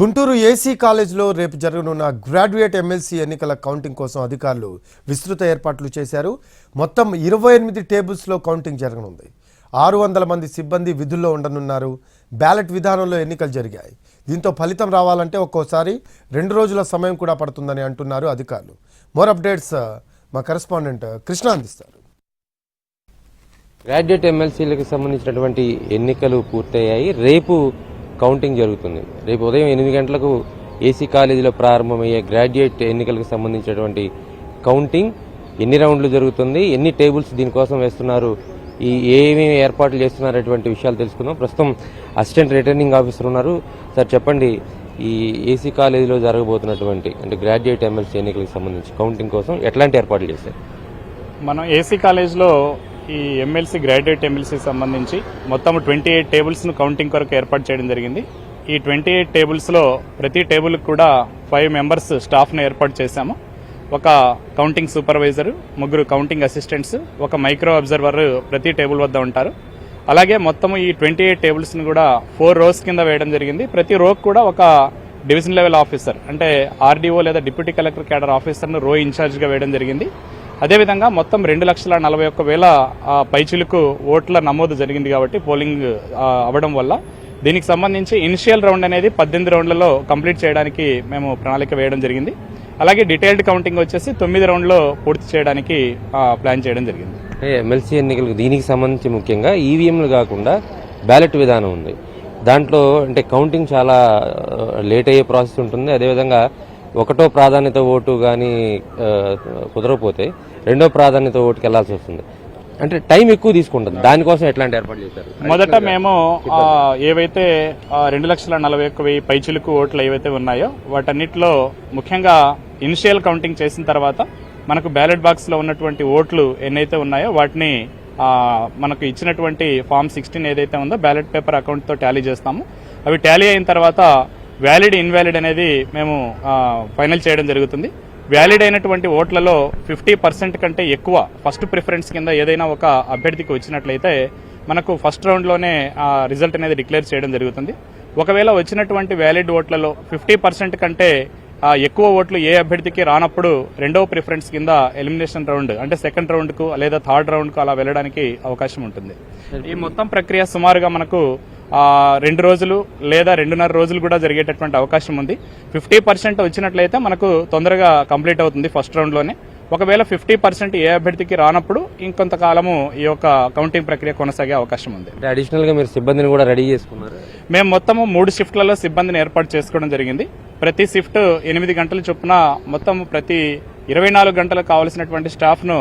Guntur AC కాలేజ్లో రేపు జరగనున్న గ్రాడ్యుయేట్ ఎమ్మెల్సీ ఎన్నికల కౌంటింగ్ కోసం అధికారులు విస్తృత ఏర్పాట్లు చేశారు. మొత్తం ఇరవై ఎనిమిది టేబుల్స్లో కౌంటింగ్ జరగనుంది. ఆరు వందల మంది సిబ్బంది విధుల్లో ఉండనున్నారు. బ్యాలెట్ విధానంలో ఎన్నికలు జరిగాయి. దీంతో ఫలితం రావాలంటే ఒక్కోసారి రెండు రోజుల సమయం కూడా పడుతుందని అంటున్నారు అధికారులు. మోర్ అప్డేట్స్ మా కరెస్పాండెంట్ కృష్ణ అందిస్తారు. గ్రాడ్యుయేట్ ఎమ్మెల్సీలకు సంబంధించినటువంటి ఎన్నికలు పూర్తయ్యాయి. రేపు కౌంటింగ్ జరుగుతుంది. రేపు ఉదయం ఎనిమిది గంటలకు ఏసీ కాలేజీలో ప్రారంభమయ్యే గ్రాడ్యుయేట్ ఎన్నికలకు సంబంధించినటువంటి కౌంటింగ్ ఎన్ని రౌండ్లు జరుగుతుంది ఎన్ని టేబుల్స్ దీనికోసం వేస్తున్నారు ఈ ఏమేమి ఏర్పాట్లు చేస్తున్నారటువంటి విషయాలు తెలుసుకుందాం. ప్రస్తుతం అసిస్టెంట్ రిటర్నింగ్ ఆఫీసర్ ఉన్నారు. సార్ చెప్పండి ఈ ఏసీ కాలేజీలో జరగబోతున్నటువంటి అంటే గ్రాడ్యుయేట్ ఎమ్మెల్సీ ఎన్నికలకు సంబంధించి కౌంటింగ్ కోసం ఎట్లాంటి ఏర్పాట్లు చేశారు? మనం ఏసీ కాలేజ్లో ఈ ఎమ్మెల్సీ గ్రాడ్యుయేట్ ఎమ్మెల్సీ సంబంధించి మొత్తం ట్వంటీ ఎయిట్ టేబుల్స్ను కౌంటింగ్ కొరకు ఏర్పాటు చేయడం జరిగింది. ఈ ట్వంటీ ఎయిట్ టేబుల్స్లో ప్రతి టేబుల్కి కూడా ఫైవ్ మెంబర్స్ స్టాఫ్ను ఏర్పాటు చేశాము. ఒక కౌంటింగ్ సూపర్వైజర్ ముగ్గురు కౌంటింగ్ అసిస్టెంట్స్ ఒక మైక్రో అబ్జర్వర్ ప్రతి టేబుల్ వద్ద ఉంటారు. అలాగే మొత్తం ఈ ట్వంటీ ఎయిట్ టేబుల్స్ని కూడా ఫోర్ రోస్ కింద వేయడం జరిగింది. ప్రతి రోకి కూడా ఒక డివిజన్ లెవెల్ ఆఫీసర్ అంటే ఆర్డీఓ లేదా డిప్యూటీ కలెక్టర్ క్యాడర్ ఆఫీసర్ను రో ఇన్ఛార్జ్గా వేయడం జరిగింది. అదేవిధంగా మొత్తం రెండు లక్షల నలభై ఒక్క వేల ఆ, పైచిలకు ఓట్ల నమోదు జరిగింది కాబట్టి పోలింగ్ అవడం అవ్వడం వల్ల. దీనికి సంబంధించి ఇనిషియల్ రౌండ్ అనేది పద్దెనిమిది రౌండ్లలో కంప్లీట్ చేయడానికి మేము ప్రణాళిక వేయడం జరిగింది. అలాగే డీటెయిల్డ్ కౌంటింగ్ వచ్చేసి తొమ్మిది రౌండ్లో పూర్తి చేయడానికి ప్లాన్ చేయడం జరిగింది. ఎమ్మెల్సీ ఎన్నికలకు దీనికి సంబంధించి ముఖ్యంగా ఈవీఎంలు కాకుండా బ్యాలెట్ విధానం ఉంది. దాంట్లో అంటే కౌంటింగ్ చాలా లేట్ అయ్యే ప్రాసెస్ ఉంటుంది. అదేవిధంగా ఒకటో ప్రాధాన్యత ఓటు కానీ కుదరకపోతే రెండో ప్రాధాన్యత ఓటుకి వెళ్ళాల్సి వస్తుంది. అంటే టైం ఎక్కువ తీసుకుంటుంది. దానికోసం ఎట్లాంటి ఏర్పాటు చేశారు? మొదట మేము ఏవైతే రెండు లక్షల నలభై ఒక్క వెయ్యి పైచిలుకు ఓట్లు ఏవైతే ఉన్నాయో వాటన్నిటిలో ముఖ్యంగా ఇనిషియల్ కౌంటింగ్ చేసిన తర్వాత మనకు బ్యాలెట్ బాక్స్లో ఉన్నటువంటి ఓట్లు ఎన్నైతే ఉన్నాయో వాటిని మనకు ఇచ్చినటువంటి ఫామ్ సిక్స్టీన్ ఏదైతే ఉందో బ్యాలెట్ పేపర్ అకౌంట్తో ట్యాలీ టాలీ చేస్తాము. అవి టాలీ అయిన తర్వాత వ్యాలిడ్ ఇన్వాలిడ్ అనేది మేము ఫైనల్ చేయడం జరుగుతుంది. వ్యాలిడ్ అయినటువంటి ఓట్లలో ఫిఫ్టీ పర్సెంట్ కంటే ఎక్కువ ఫస్ట్ ప్రిఫరెన్స్ కింద ఏదైనా ఒక అభ్యర్థికి వచ్చినట్లయితే మనకు ఫస్ట్ రౌండ్లోనే ఆ రిజల్ట్ అనేది డిక్లేర్ చేయడం జరుగుతుంది. ఒకవేళ వచ్చినటువంటి వ్యాలిడ్ ఓట్లలో ఫిఫ్టీ పర్సెంట్ కంటే ఎక్కువ ఓట్లు ఏ అభ్యర్థికి రానప్పుడు రెండవ ప్రిఫరెన్స్ కింద ఎలిమినేషన్ రౌండ్ అంటే సెకండ్ రౌండ్కు లేదా థర్డ్ రౌండ్కు అలా వెళ్ళడానికి అవకాశం ఉంటుంది. ఈ మొత్తం ప్రక్రియ సుమారుగా మనకు రెండు రోజులు లేదా రెండున్నర రోజులు కూడా జరిగేటటువంటి అవకాశం ఉంది. ఫిఫ్టీ పర్సెంట్ వచ్చినట్లయితే మనకు తొందరగా కంప్లీట్ అవుతుంది ఫస్ట్ రౌండ్లోనే ఒకవేళ ఫిఫ్టీ పర్సెంట్ ఏ అభ్యర్థికి రానప్పుడు ఇంకొంతకాలము ఈ యొక్క కౌంటింగ్ ప్రక్రియ కొనసాగే అవకాశం ఉంది. అంటే అడిషనల్గా మీరు సిబ్బందిని కూడా రెడీ చేసుకున్నారు? మేము మొత్తము మూడు షిఫ్ట్లలో సిబ్బందిని ఏర్పాటు చేసుకోవడం జరిగింది. ప్రతి షిఫ్ట్ ఎనిమిది గంటల చొప్పున మొత్తం ప్రతి ఇరవై నాలుగు గంటలకు కావలసినటువంటి స్టాఫ్ను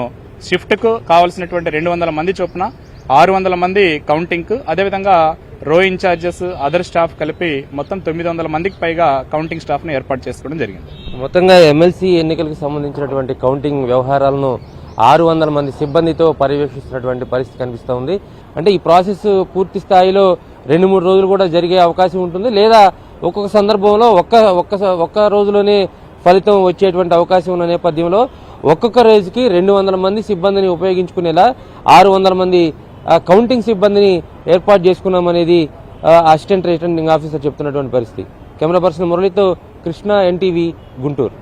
షిఫ్ట్కు కావలసినటువంటి రెండు వందల మంది చొప్పున ఆరు వందల మంది కౌంటింగ్కు. అదేవిధంగా రో ఇన్ఛార్జెస్ అదర్ స్టాఫ్ కలిపి మొత్తం తొమ్మిది వందల మందికి పైగా కౌంటింగ్ స్టాఫ్ను ఏర్పాటు చేసుకోవడం జరిగింది. మొత్తంగా ఎమ్మెల్సీ ఎన్నికలకు సంబంధించినటువంటి కౌంటింగ్ వ్యవహారాలను ఆరు వందల మంది సిబ్బందితో పర్యవేక్షిస్తున్నటువంటి పరిస్థితి కనిపిస్తూ ఉంది. అంటే ఈ ప్రాసెస్ పూర్తి స్థాయిలో రెండు మూడు రోజులు కూడా జరిగే అవకాశం ఉంటుంది లేదా ఒక్కొక్క సందర్భంలో ఒక్క ఒక్క ఒక్క రోజులోనే ఫలితం వచ్చేటువంటి అవకాశం ఉన్న నేపథ్యంలో ఒక్కొక్క రోజుకి రెండు వందల మంది సిబ్బందిని ఉపయోగించుకునేలా ఆరు వందల మంది కౌంటింగ్ సిబ్బందిని ఏర్పాటు చేసుకున్నామనేది అసిస్టెంట్ రిటర్నింగ్ ఆఫీసర్ చెప్తున్నటువంటి పరిస్థితి. కెమెరా పర్సన్ మురళితో కృష్ణ ఎన్టీవీ గుంటూరు.